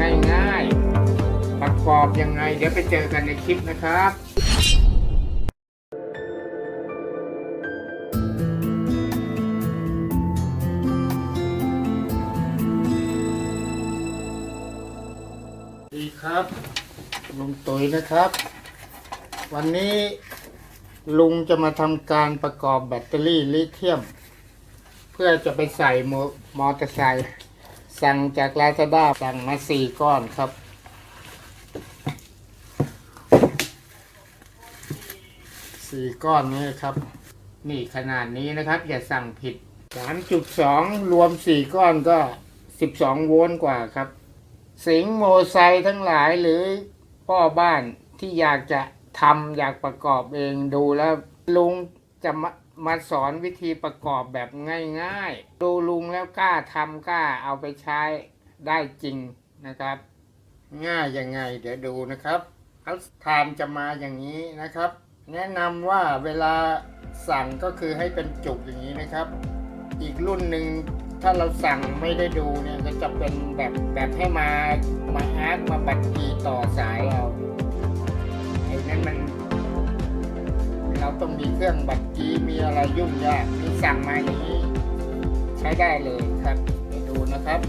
แบบง่ายๆ ประกอบยังไง เดี๋ยวไปเจอกันในคลิปนะครับดีครับลุงตุ๋ยนะครับ วันนี้ลุงจะมาทำการประกอบแบตเตอรี่ลิเธียม เพื่อจะไปใส่มอเตอร์ไซค์ สั่งจากลาซาด้าสั่งมาสี่ก้อนครับ สี่ก้อนนี้ครับ นี่ขนาดนี้นะครับ อย่าสั่งผิดสามจุดสองรวมสี่ก้อนก็สิบสองโวลต์กว่าครับ สิงโมไซทั้งหลายหรือพ่อบ้านที่อยากจะทำอยากประกอบเองดูแล้วลุงจะมา มาสอนวิธีประกอบแบบง่ายๆ ดูลุงแล้วกล้าทำกล้าเอาไปใช้ได้จริงนะครับ ง่ายยังไงเดี๋ยวดูนะครับเขาทานจะมาอย่างนี้นะครับ แนะนำว่าเวลาสั่งก็คือให้เป็นจุกอย่างนี้นะครับ อีกรุ่นหนึ่งถ้าเราสั่งไม่ได้ดูเนี่ยก็จะเป็นแบบแบบให้มามาอาร์ตมาบัตรีต่อสายเรา เราต้องมีเครื่องบัตรกีมีอะไรยุ่งยากนี่สั่งมาอย่างนี้ ใช้ได้เลยครับไปดูนะครับ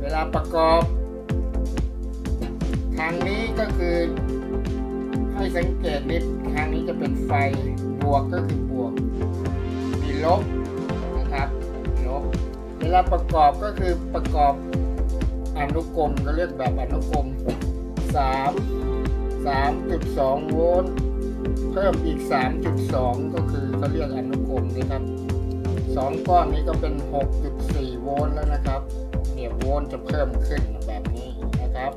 เวลาประกอบ ทางนี้ก็คือ ให้สังเกตนิดทางนี้จะเป็นไฟบวกก็คือบวก มีลบนะครับลบเวลาประกอบก็คือประกอบอนุกรมก็เรียกแบบอนุกรม3 3.2 โวลต์ เพิ่มอีก 3.2 ก็คือเขาเรียกอนุกรมนะครับสองก้อนนี้ก็เป็น 6.4 โวลต์แล้วนะครับเนี่ยโวลต์จะเพิ่มขึ้นแบบนี้นะครับ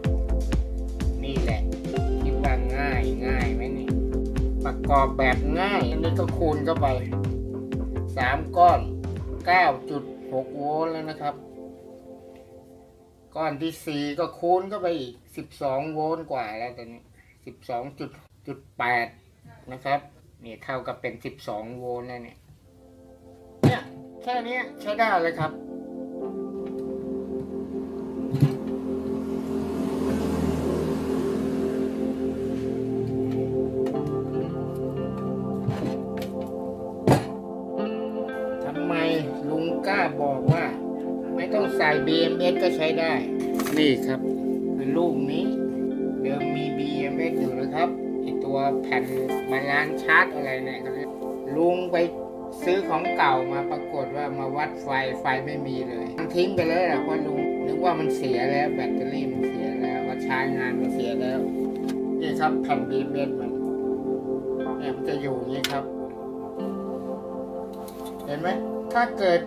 นี่แหละคิดว่าง่ายง่ายไหมนี่ประกอบแบบง่ายอันนี้ก็คูณเข้าไปสามก้อน 9.6 โวลต์แล้วนะครับ ก้อนที่สี่ก็คูณเข้าไปอีก 12 โวลต์กว่าแล้วตอนนี้ 12.8 นะครับ นี่เท่ากับเป็น 12 โวลต์แล้วเนี่ยเนี่ยแค่เนี้ยใช้ได้เลยครับทำไมลุงกล้าบอกว่า ไม่ต้องใส่ BMS ก็ใช้ได้ นี่ครับคือลูกนี้ เดิมมี BMS อยู่นะครับไอ ตัวแผ่นบาลานชาร์จอะไรเนี่ยเขาเรียกลุงไปซื้อของเก่ามาปรากฏว่ามาวัดไฟไฟไม่มีเลยทิ้งไปเลยแหละเพราะลุงนึกว่ามันเสียแล้วแบตเตอรี่มันเสียแล้วว่าใช้งานมันเสียแล้วนี่ครับแผ่น BMS มันเนี่ยมันจะอยู่นี้ครับ เห็นไหมถ้าเกิด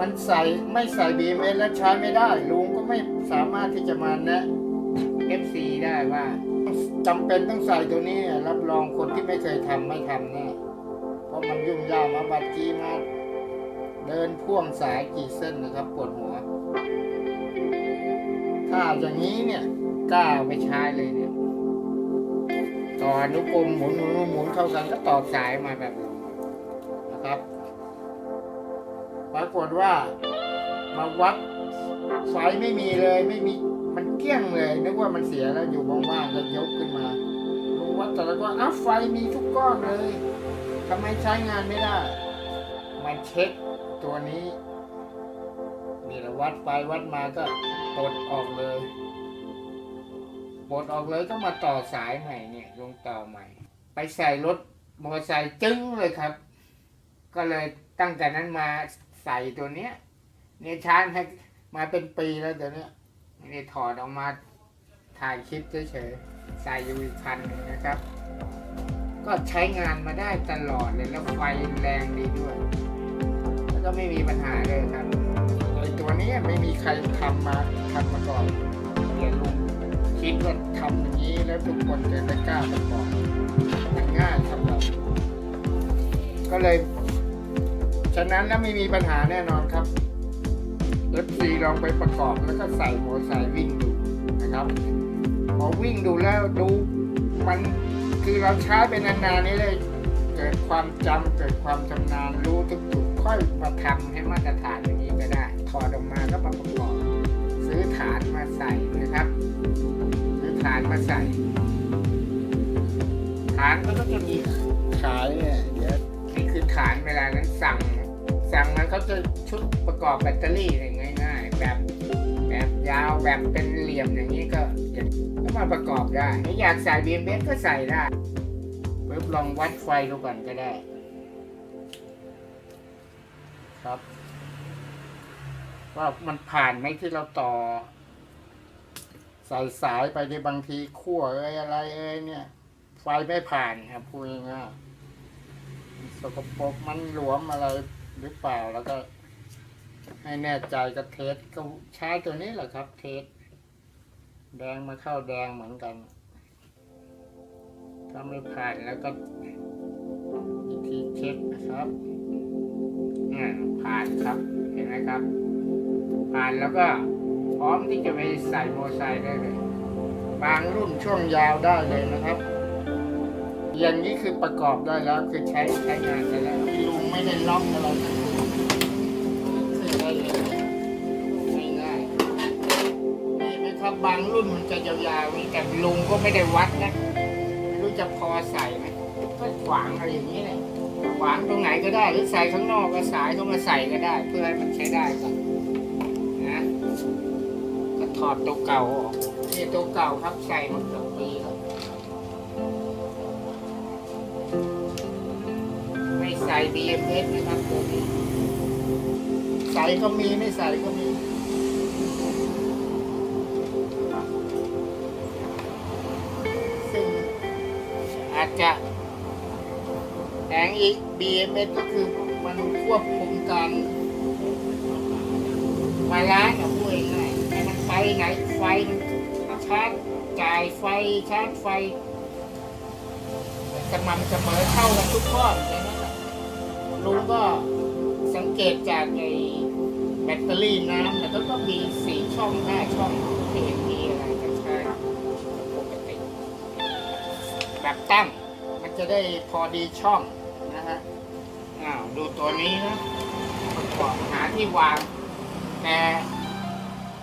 มันใส่ไม่ใส่ BMS แล้วใช้ไม่ได้ ลุงก็ไม่สามารถที่จะมาแนะ FC ได้ว่า จำเป็นต้องใส่ตัวนี้รับรองคนที่ไม่เคยทำไม่ทำแน่เพราะมันยุ่งยากมาบัดกีมาเดินพ่วงสายกี่เส้นนะครับปวดหัว ถ้าอย่างนี้เนี่ยกล้าเอาไปใช้เลยเนี่ย ต่ออนุกรมหมุนหมุนหมุนเข้ากันก็ต่อสายมาแบบนี้นะครับปรากฏว่ามาวัดไฟไม่มีเลยไม่มี มันเกี้ยงเลยนึกว่ามันเสียแล้วอยู่ว่างๆก็ยกขึ้นมาลุงวัดแต่ละก้อนอ้าวไฟมีทุกก้อนเลยทำไมใช้งานไม่ได้ มาเช็คตัวนี้นี่เราวัดไปวัดมาก็ปลดออกเลยปลดออกเลยก็มาต่อสายใหม่เนี่ยลงต่อใหม่ ไปใส่รถมอเตอร์ไซค์จึ้งเลยครับ ก็เลยตั้งแต่นั้นมาใส่ตัวเนี้ยเนี่ยใช้ให้มาเป็นปีแล้วเดี๋ยวนี้ นี่ถอดออกมาถ่ายคลิปเฉยๆใส่อยู่อีกพันหนึงนะครับ ก็ใช้งานมาได้ตลอดเลยแล้วไฟแรงดีด้วย แล้วก็ไม่มีปัญหาเลยครับไอตัวนี้ไม่มีใครทำมาทำมาก่อนเรียนลุงคิดว่าทำอย่างนี้แล้วทุกคนจะได้กล้าประกอบมันง่ายครับก็เลย ฉะนั้นแล้วไม่มีปัญหาแน่นอนครับ FC ลองไปประกอบแล้วก็ใส่มอไซค์วิ่งดูนะครับพอวิ่งดูแล้วดูมันคือเราใช้ไปนานๆนี้เลยเกิดความจำเกิดความชานาญรู้ทุกจุดค่อยมาทำให้มาตรฐานอย่างนี้ก็ได้ถอดออกมาก็มาประกอบซื้อฐานมาใส่นะครับซื้อฐานมาใส่ ฐานก็จะมีขายเนี่ยนี่คือฐานเวลานั้นสั่ง สั่งมันเขาจะชุดประกอบแบตเตอรี่อะไร ยาวแบบเป็นเหลี่ยมอย่างนี้ก็ก็มาประกอบได้ถ้าอยากใส่ BMS ก็ใส่ได้เว็บลองวัดไฟดูก่อนก็ได้ ครับว่ามันผ่านไหมที่เราต่อใส่สายไปในบางทีขั้วเอ้ยอะไรเอ้ยเนี่ย ไฟไม่ผ่านครับพูดง่ายๆสกปรกมันหลวมอะไรหรือเปล่าแล้วก็ ให้แน่ใจก็เทสก็ใช้ตัวนี้แหละครับ เทสแดงมาเข้าแดงเหมือนกัน ถ้าไม่ผ่านแล้วก็วิธีเช็คนะครับอ่าผ่านครับ เห็นไหมครับ ผ่านแล้วก็พร้อมที่จะไปใส่โมไซได้เลย บางรุ่นช่วงยาวได้เลยนะครับอย่างนี้คือประกอบได้แล้วคือใช้ใช้งานได้แล้วลุงไม่ได้ล็อกอะไรนะ บางรุ่นมันจะยาวๆนี่แต่ลุงก็ไม่ได้วัดนะไม่รู้จะพอใส่ไหมก็ขวางอะไรอย่างนี้เลยขวางตรงไหนก็ได้หรือใส่ข้างนอกก็สายเข้ามาใส่ก็ได้ เพื่อให้มันใช้ได้ก่อนนะก็ถอดตัวเก่าออกนี่ตัวเก่าครับใส่มาเกือบปีแล้วไม่ใส่ BMS นะครับตัวนี้ใส่ก็มีไม่ใส่ก็มี จจะแผงอีก BMS ก็คือมันควบคุมการมาล้างอะพูดง่ายๆให้มันไปไหนไฟมันชาร์จจ่ายไฟชาร์จไฟสม่ำเสมอเท่ากันทุกข้ออย่างนั้นแหละลุงก็สังเกตจากในแบตเตอรี่น้ำแล้วก็มีสี่ช่องห้าช่องไม่เห็นมีอะไรก็ใช่ปกติแบบตั้ง จะได้พอดีช่องนะฮะอ้าวดูตัวนี้นะประกอบหาที่วาง แต่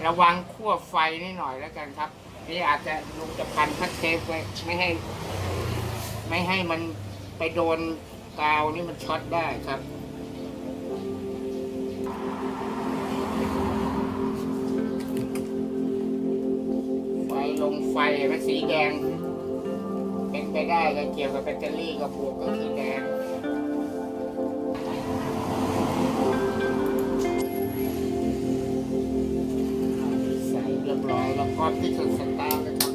ระวังขั้วไฟนิดหน่อยแล้วกันครับ นี่อาจจะลุงจะพันพัดเทปไว้ไม่ให้ ไม่ให้มันไปโดนกาวนี่มันช็อตได้ครับไฟลงไฟมันสีแดง ไปได้ก็เกี่ยวกับแบตเตอรี่กับบวกก็คือแดงใส่เรียบร้อยแล้วพร้อมที่จะสตาร์ทเลยครับ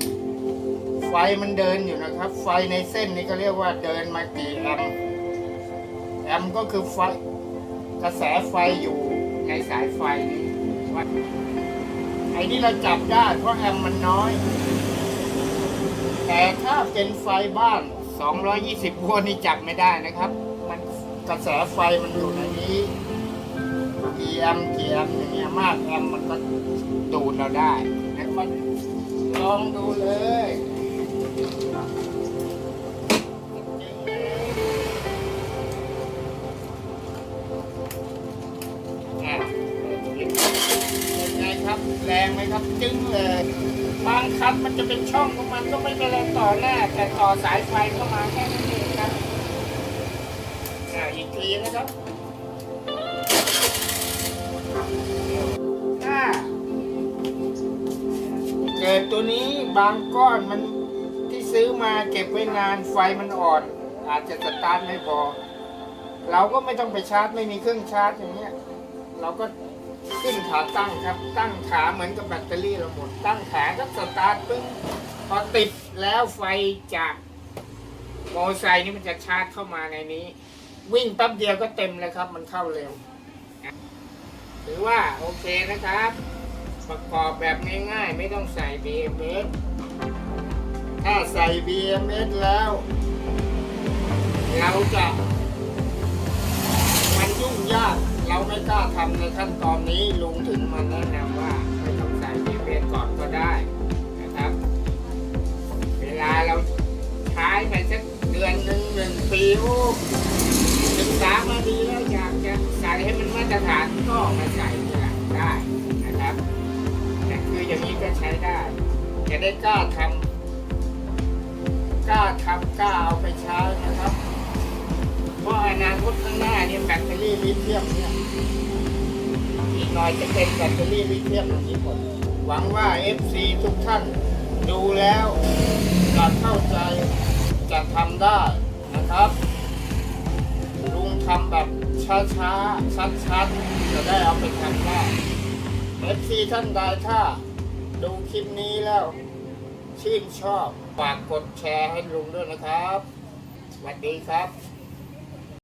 ไฟมันเดินอยู่นะครับ ไฟในเส้นนี้ก็เรียกว่าเดินมากี่แอมแอมก็คือไฟกระแสไฟอยู่ในสายไฟนี้ไอ้นี่เราจับได้เพราะแอมมันน้อย แต่ถ้าเป็นไฟบ้าน 220โวลต์นี่จับไม่ได้นะครับ มันกระแสไฟมันอยู่ในนี้กี่แอมกี่แอมอย่างเงี้ยมากแอมมันก็ดูดเราได้นะมันลองดูเลยเป็นไงครับ แรงไหมครับ จึ้งเลย บางคันมันจะเป็นช่องของมันก็ไม่เป็นไรต่อแน่แต่ต่อสายไฟเข้ามาแค่นั้นเองครับอะอีกทีนะครับถ้าเกิดตัวนี้บางก้อนมันที่ซื้อมาเก็บไว้นานไฟมันอ่อน อาจจะสตาร์ทไม่พอ เราก็ไม่ต้องไปชาร์จไม่มีเครื่องชาร์จอย่างเงี้ย เราก็ ขึ้นขาตั้งครับ ตั้งขาเหมือนกับแบตเตอรี่เราหมด ตั้งขาก็สตาร์ทปึ้งพอติดแล้วไฟจากมอเตอร์ไซค์นี่มันจะชาร์จเข้ามาในนี้ วิ่งแป๊บเดียวก็เต็มเลยครับ มันเข้าเร็วถือว่าโอเคนะครับ ประกอบแบบง่ายๆ ไม่ต้องใส่ BMS ถ้าใส่ BMS แล้ว เราจะมันยุ่งยาก เราไม่กล้าทำในขั้นตอนนี้ลุงถึงมาแนะนำว่าไม่ต้องใส่บีเบก่อนก็ได้นะครับ เวลาเราใช้ไปสักเดือนหนึ่งหนึ่งปีโอ้ศึกษามาดีแล้วอยากจะใส่ให้มันมาตรฐานก็มาใส่ทีหลังได้นะครับแต่คืออย่างนี้ก็ใช้ได้ จะได้กล้าทำกล้าทำกล้าเอาไปใช้นะครับ เพราะอนาคตข้างหน้าเนี่ยแบตเตอรี่ลิเธียมเนี่ยอีกหน่อยจะเป็นแบตเตอรี่ลิเธียมอย่างนี้หมดหวังว่า FC ทุกท่านดูแล้วจะเข้าใจจะทำได้นะครับ ลุงทำแบบช้าๆชัดๆจะได้เอาไปทำได้ FC ท่านใดถ้าดูคลิปนี้แล้วชื่นชอบฝากกดแชร์ให้ลุงด้วยนะครับ สวัสดีครับ